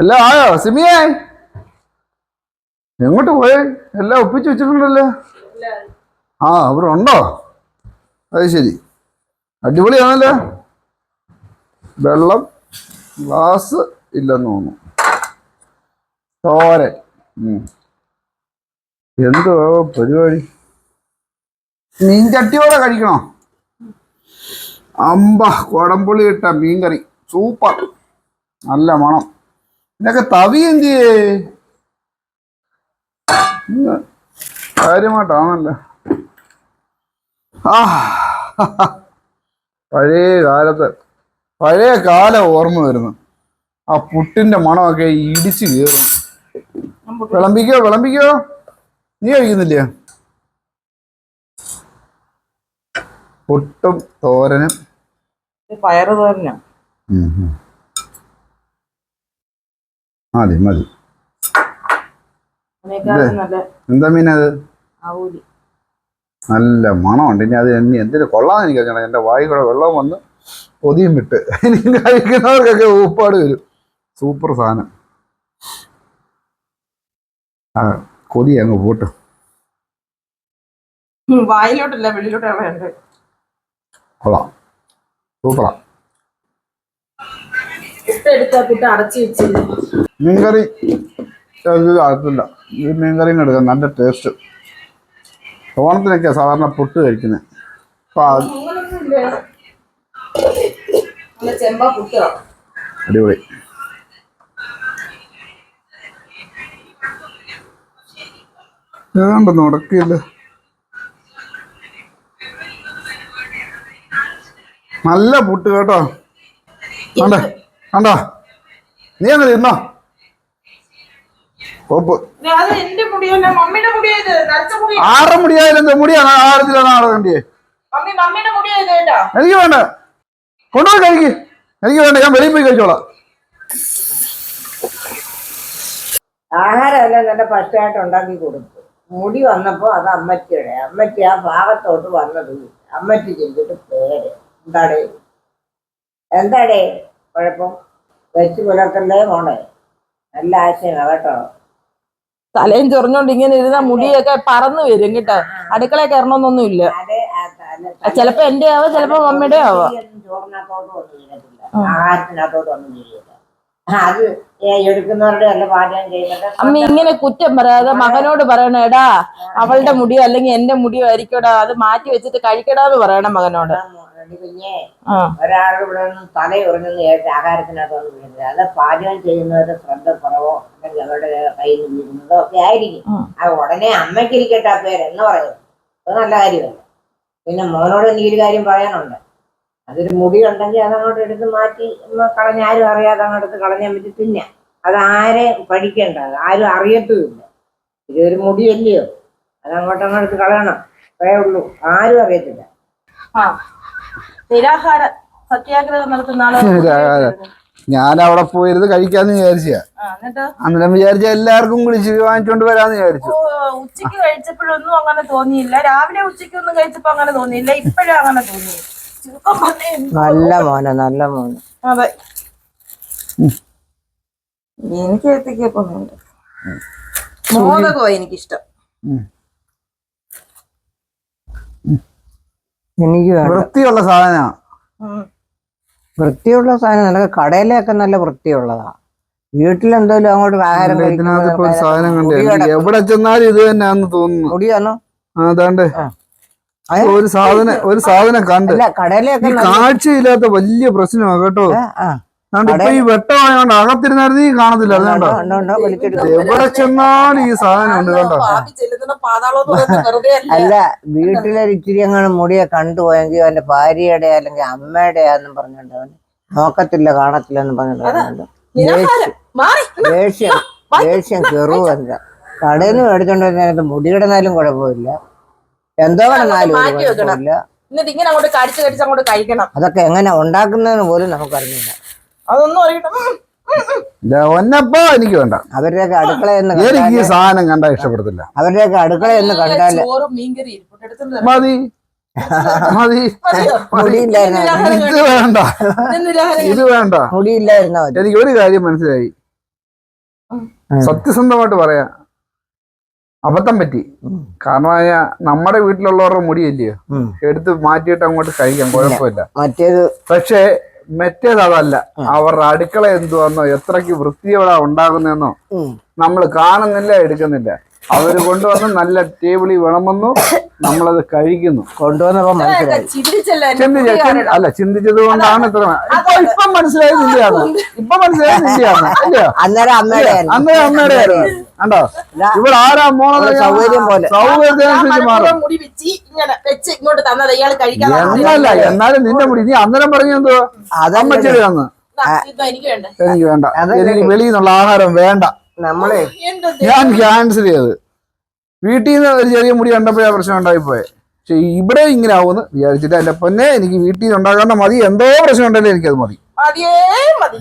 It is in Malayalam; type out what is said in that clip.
എല്ലാം ആയോ? സിമിയേ? എങ്ങോട്ട് പോയേ? എല്ലാം ഒപ്പിച്ച് വെച്ചിട്ടുണ്ടല്ലോ. ആ അവിടെ ഉണ്ടോ? അത് ശരി. അടിപൊളിയാണല്ലോ. വെള്ളം ഗ്ലാസ് ഇല്ലെന്ന് തോന്നുന്നു. തോരൻ. എന്തോ പരിപാടി? മീൻചട്ടിയോടെ കഴിക്കണോ? അമ്പ കുടംപുളി ഇട്ട മീൻകറി. സൂപ്പർ. നല്ല മണം. ഇതൊക്കെ തവി എന്ത് ചെയ്യേ ഇന്ന് ആ പഴയ കാലത്ത് പഴയ കാലം ഓർമ്മ വരുന്നു. ആ പുട്ടിന്റെ മണമൊക്കെ ഇടിച്ചു കയറും വിളമ്പിക്കോ വിളമ്പിക്കോ? നീ കഴിക്കുന്നില്ല പുട്ടും തോരനും. പയറ് തോരനാ. മതി മതി. എന്താ മീനത് നല്ല മണമുണ്ട്. ഇനി അത് എന്നെ എന്തിനു കൊള്ളാന്ന് എനിക്ക് അറിയണം എന്റെ വായി കൂടെ വെള്ളം വന്ന് പൊതിയും വിട്ട് ഇനി കഴിക്കുന്നവർക്കൊക്കെ ഊപ്പാട് വരും സൂപ്പർ സാധനം. ആ കൊതി അങ്ങ് പോട്ട്. വായിലോട്ടല്ല വെളിയിലോട്ടാണ് കൊള്ളാം. സൂപ്പറാ. അടച്ചു വെച്ചില്ല? മീൻകറി ഈ മീൻകറിയും എടുക്കാം നല്ല ടേസ്റ്റ് ഓണത്തിനൊക്കെയാണ് സാധാരണ പുട്ട് കഴിക്കുന്നത് അടിപൊളി. ഏതാണ്ട് നടക്കില്ല നല്ല പുട്ട് കേട്ടോ. കണ്ട കണ്ടോ? നീ അങ്ങനെ തിന്നോ ഒപ്പ് ആറ് മുടിയായാലും എന്താ മുടിയാണ് ആരത്തിലാണ് ആറ് കേട്ടോ. എനിക്ക് വേണ്ട. കൊണ്ടുപോയി കഴിക്ക്. എനിക്ക് വേണ്ട. ഞാൻ വെളിയിൽ പോയി കഴിച്ചോളാം. ആഹാരമെല്ലാം നല്ല പച്ചയായിട്ട് ഉണ്ടാക്കി കൊടുത്തു. മുടി വന്നപ്പോ അത് അമ്മച്ചിയുടെ. അമ്മച്ചി ആ ഭാഗത്തോട്ട് വന്നത് അമ്മച്ചി ചെയ്തിട്ട് പേര്. എന്താടേ? എന്താടേ? കുഴപ്പം. വെച്ച് പുലർത്തണ്ടേ മോളെ? നല്ല ആശയമാണ് കേട്ടോ. തലയും ചൊറിഞ്ഞോണ്ട് ഇങ്ങനെ ഇരുന്ന മുടിയൊക്കെ പറന്നു വരും കേട്ടോ. അടുക്കള കയറണമെന്നൊന്നും ഇല്ല. ചിലപ്പോ എന്റെ ആവോ ചിലപ്പോ മമ്മിയുടെ ആവോ. അത് എടുക്കുന്നവരുടെ അല്ല പാചകം ചെയ്യുന്നത് അമ്മ ഇങ്ങനെ കുറ്റം പറയാതെ മകനോട് പറയണം എടാ അവളുടെ മുടിയോ അല്ലെങ്കിൽ എന്റെ മുടിയോ ആയിരിക്കടാ. അത് മാറ്റി വെച്ചിട്ട് കഴിക്കടാന്ന് പറയണം മകനോട്. കുഞ്ഞേ. ആ. ഒരാൾ ഇവിടെ നിന്ന് തലയുറങ്ങുന്ന കേട്ട് ആഹാരത്തിനകത്തൊന്നും വീഴുന്നത് അത് പാചകം ചെയ്യുന്നവരുടെ ശ്രദ്ധ കുറവോ? അല്ലെങ്കിൽ അവരുടെ കയ്യിൽ വീഴുന്നതോ ഒക്കെ ആയിരിക്കും. ആ. ഉടനെ അമ്മയ്ക്കിരിക്കട്ടെ ആ പേര് എന്ന് പറയുന്നത് അത് നല്ല കാര്യമല്ല പിന്നെ മോനോട് എനിക്കൊരു കാര്യം പറയാനുണ്ട്. അതൊരു മുടി ഉണ്ടെങ്കിൽ അങ്ങോട്ട് എടുത്ത് മാറ്റി കളഞ്ഞ ആരും അറിയാതെ അങ്ങോട്ട് കളഞ്ഞാൽ പറ്റി തിന്നാം അത് ആരെ പഠിക്കേണ്ട? അത് ആരും അറിയത്തുമില്ല. ഇതൊരു മുടിയല്ലയോ? അത് അങ്ങോട്ട് കളയണം. അത്രേ ഉള്ളൂ. ആരും അറിയത്തില്ല. ആ. നിരാഹാര സത്യാഗ്രഹം നടത്തുന്ന ആൾ ഞാൻ അവിടെ പോയിരുന്നു കഴിക്കാന്ന് വിചാരിച്ച അന്നേരം വിചാരിച്ച എല്ലാവർക്കും കുളിച്ച് വാങ്ങിച്ചോണ്ട് വരാന്ന് വിചാരിച്ചു. ഉച്ചയ്ക്ക് ഉച്ചയ്ക്ക് കഴിച്ചപ്പോഴൊന്നും അങ്ങനെ തോന്നിയില്ല. രാവിലെ ഉച്ചയ്ക്ക് ഉച്ചയ്ക്കൊന്നും കഴിച്ചപ്പോ അങ്ങനെ തോന്നിയില്ല. ഇപ്പോഴും അങ്ങനെ തോന്നി നല്ല മോന നല്ല മോന. അതെ. എനിക്ക് എത്തിക്കൊന്നുണ്ട് മോദകോ എനിക്കിഷ്ടം. എനിക്ക് വേണ്ട. വൃത്തിയുള്ള സാധന. വൃത്തിയുള്ള സാധനം നല്ല കടയിലൊക്കെ നല്ല വൃത്തിയുള്ളതാ. വീട്ടിലെന്തോലും അങ്ങോട്ട് ആഹാരം ഒരു സാധനം കണ്ടേ. മുടി എനിക്ക് എവിടെ ചെന്നാലും ഇത് തന്നെയാന്ന് തോന്നുന്നു. മുടിയാണോ ആ, അതാണ്ട്. അതെ. ഒരു സാധനം ഒരു സാധനം കണ്ട്. അല്ല കടയിലൊക്കെ ഈ നല്ല- കാഴ്ചയില്ലാത്ത വലിയ പ്രശ്നമാണ് കേട്ടോ. ആ, ആ. ഈ വെട്ടമായോണ്ട് അകത്തിരുന്നായിരുന്നു ഈ കാണത്തില്ല അതുകൊണ്ടോ. എവിടെ ചെന്നാലും ഈ സാധനം ഉണ്ട് കണ്ടോ? അല്ല. വീട്ടിലൊരിച്ചിരി വീട്ടിലൊരു ഇച്ചിരി അങ്ങനെ മുടിയെ കണ്ടുപോയെങ്കിൽ അവന്റെ ഭാര്യയുടെ അല്ലെങ്കിൽ അമ്മയുടെ ആന്നും പറഞ്ഞിട്ടുണ്ട് അവൻ. നോക്കത്തില്ല കാണത്തില്ല എന്ന്. മാറി. ദേഷ്യം. ദേഷ്യം കെറു എന്താ കടയിൽ നിന്ന് മേടിച്ചോണ്ട് വരുന്നതിനകത്ത് മുടി കിടന്നാലും കുഴപ്പമില്ല. എന്തോ കിടന്നാലും മാറ്റി വെക്കണം. കുഴപ്പമില്ല. എന്നിട്ട് ഇങ്ങനെ അങ്ങോട്ട് കടിച്ച് കടിച്ച് അങ്ങോട്ട് കഴിക്കണം. അതൊക്കെ എങ്ങനെ ഉണ്ടാക്കുന്നതെന്ന് പോലും നമുക്കറിഞ്ഞില്ല അതൊന്നും അറിയട്ടെ. ഒന്നപ്പോ എനിക്ക് വേണ്ട. അവരുടെയൊക്കെ അടുക്കളയെന്ന് എനിക്ക് ഈ സാധനം കണ്ടാ ഇഷ്ടപ്പെടത്തില്ല. അവരുടെയൊക്കെ അടുക്കള എന്ന് കണ്ടാൽ ചോറും മീൻകറി. മതി. ഇത് വേണ്ട. ഇത് വേണ്ട. മുടിയില്ലായിരുന്ന എനിക്ക് ഒരു കാര്യം മനസ്സിലായി. സത്യസന്ധമായിട്ട് പറയാ. അബദ്ധം പറ്റി. കാരണം നമ്മുടെ വീട്ടിലുള്ളവരുടെ മുടിയല്ലയോ. എടുത്ത് മാറ്റിയിട്ട് അങ്ങോട്ട് കഴിക്കാം. കുഴപ്പമില്ല. മറ്റേത് പക്ഷേ മറ്റേത് അതല്ല. അവരുടെ അടുക്കള എന്തുവന്നോ എത്രക്ക് വൃത്തിയോടെ ഉണ്ടാകുന്നെന്നോ. നമ്മൾ കാണുന്നില്ല എടുക്കുന്നില്ല. അവർ കൊണ്ടുവന്ന് നല്ല ടേബിളിൽ വേണമെന്നു നമ്മളത് കഴിക്കുന്നു. കൊണ്ടുവന്നപ്പോ മനസ്സിലായി. ചിന്തിച്ച. അല്ല ചിന്തിച്ചത് കൊണ്ടാണ് ഇത്ര ഇപ്പൊ ഇപ്പൊ മനസ്സിലായത് നിന്റെയാണ് ഇപ്പൊ മനസ്സിലായത് അല്ലയോ അന്നേരം അമ്മയുടെ അന്നേരം അമ്മയുടെ ആയിരുന്നു. കണ്ടോ? ഇവിടെ ആരാ മോളെ സൗകര്യം പോലെ. സൗകര്യത്തിനനുസരിച്ച് മാറും. മുടി വെച്ച് ഇങ്ങനെ വെച്ച് ഇങ്ങോട്ട് തന്നത് ഇയാൾ കഴിക്കാതെ എന്നല്ല എന്നാലും നിന്റെ മുടി നീ അന്നേരം പറഞ്ഞു എന്തോ അതല്ല അമ്മച്ചെടി തന്ന് ഇതോ എനിക്ക് വേണ്ട. എനിക്ക് വേണ്ട. എനിക്ക് വെളിയിൽ നിന്നുള്ള ആഹാരം വേണ്ട. നമ്മളെ ഞാൻ ക്യാൻസൽ ചെയ്ത്. വീട്ടിൽ നിന്ന് ഒരു ചെറിയ മുടി കണ്ടപ്പോഴാ പ്രശ്നം ഉണ്ടായി ഉണ്ടായിപ്പോയെ. പക്ഷെ ഇവിടെ ഇങ്ങനെ ആവുമെന്ന് വിചാരിച്ചിട്ട് എന്റെ പൊന്നെ എനിക്ക് വീട്ടിൽ നിന്ന് ഉണ്ടാകേണ്ട മതി. എന്തോ പ്രശ്നം ഉണ്ടല്ലോ എനിക്കത് മതി. മതി.